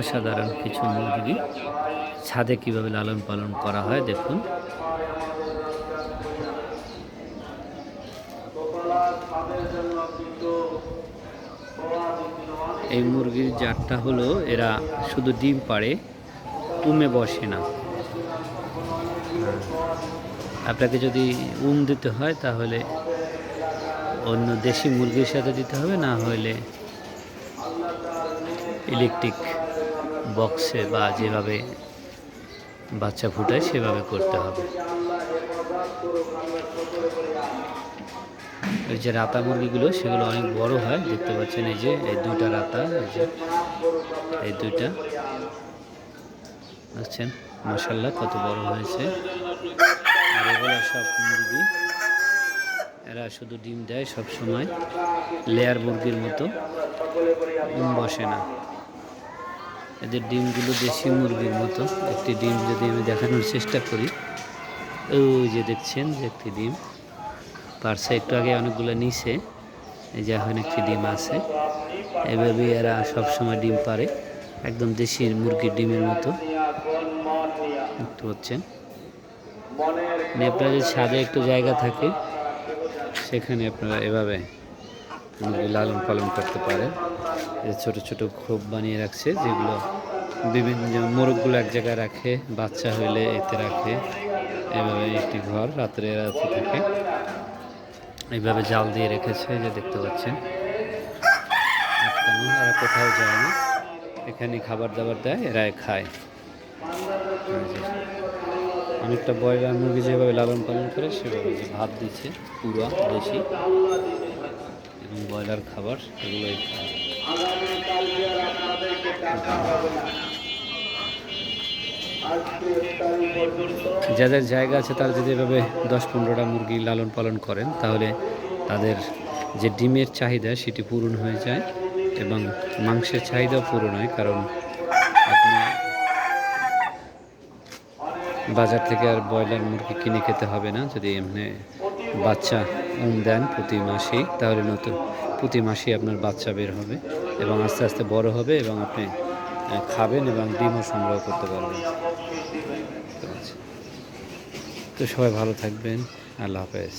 অসাধারণ কিছু মুরগি। ছাদে কীভাবে লালন পালন করা হয়, দেখুন। এই মুরগির জাতটা হলো, এরা শুধু ডিম পাড়ে, উমে বসে না। আপনাকে যদি উম দিতে হয়, তাহলে অন্য দেশি মুরগির সাথে দিতে হবে, না হলে ইলেকট্রিক। বক্সে বা যেভাবে বাচ্চা ফুটায়, সেভাবে করতে হবে। ওই যে রাতা মুরগিগুলো, সেগুলো অনেক বড় হয়। দেখতে পাচ্ছেন এই যে, এই দুইটা রাতা, এই যে, এই দুইটা। দেখছেন? মশাল্লা কত বড় হয়েছে। আর এগুলো সব মুরগি। এরা শুধু ডিম দেয় সব সময় লেয়ার মুরগির মতো। ডিম বসে না। এদের ডিমগুলো দেশি মুরগির মতো। একটি ডিম যদি আমি দেখানোর চেষ্টা করি ওই যে দেখছেন যে একটি ডিম। পারছে একটু আগে অনেকগুলো নিচে এই যে এখন একটি ডিম আছে। এভাবেই এরা সব সময় ডিম পারে, একদম দেশি মুরগির ডিমের মতো। দেখতে পাচ্ছেন? মানে আপনার যদি ছাদে একটু জায়গা থাকে, সেখানে আপনারা এভাবে মুরগি লালন পালন করতে এই ছোট ছোট খোপ বানিয়ে রাখছে যেগুলো বিভিন্ন যেমন মোরগগুলো এক জায়গায় রাখে বাচ্চা হইলে এতে রাখে। এভাবে একটি ঘর রাত্রে রাতে থাকে। এইভাবে জাল দিয়ে রেখেছে যে দেখতে পাচ্ছেন। এরা কোথাও যায় না। এখানে খাবার দাবার দেয় এরা খায়। অনেকটা ব্রয়লার মুরগি যেভাবে লালন পালন করে সেভাবে যে ভাত দিচ্ছে পুরা দেশি। এবং ব্রয়লার খাবার, এগুলোই যাদের জায়গা আছে তারা যদি এভাবে দশ পনেরোটা মুরগি লালন পালন করেন, তাহলে তাদের যে ডিমের চাহিদা সেটি পূরণ হয়ে যায় এবং মাংসের চাহিদাও পূরণ হয়, কারণ আপনি বাজার থেকে আর ব্রয়লার মুরগি কিনে খেতে হবে না, যদি এমনি বাচ্চা দেন প্রতি মাসেই, তাহলে নতুন, প্রতি মাসেই আপনার বাচ্চা বের হবে এবং আস্তে আস্তে বড় হবে এবং আপনি খাবেন এবং ডিমও সংগ্রহ করতে পারবেন। তো সবাই ভালো থাকবেন। আল্লাহ হাফেজ।